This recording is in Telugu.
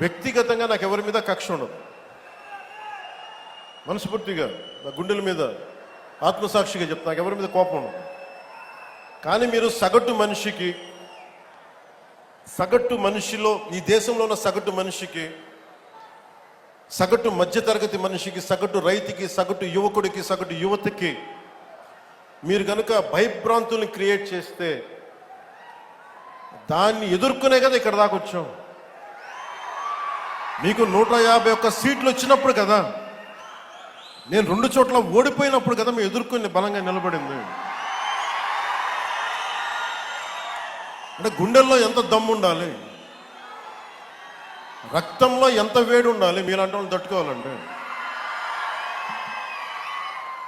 వ్యక్తిగతంగా నాకు ఎవరి మీద కక్ష ఉండదు. మనస్ఫూర్తిగా నా గుండెల మీద ఆత్మసాక్షిగా చెప్తా నాకు ఎవరి మీద కోపం ఉండదు. కానీ మీరు సగటు మనిషికి సగటు మనిషిలో ఈ దేశంలో ఉన్న సగటు మనిషికి సగటు మధ్యతరగతి మనిషికి సగటు రైతుకి సగటు యువకుడికి సగటు యువతకి మీరు కనుక భయభ్రాంతుల్ని క్రియేట్ చేస్తే దాన్ని ఎదుర్కొనే కదా ఇక్కడ దాకా వచ్చాం. మీకు నూట యాభై ఒక్క సీట్లు వచ్చినప్పుడు కదా నేను రెండు చోట్ల ఓడిపోయినప్పుడు కదా మేము ఎదుర్కొని బలంగా నిలబడింది. అంటే గుండెల్లో ఎంత దమ్ము ఉండాలి? రక్తంలో ఎంత వేడి ఉండాలి? మీలాంటి వాళ్ళు తట్టుకోవాలంటే.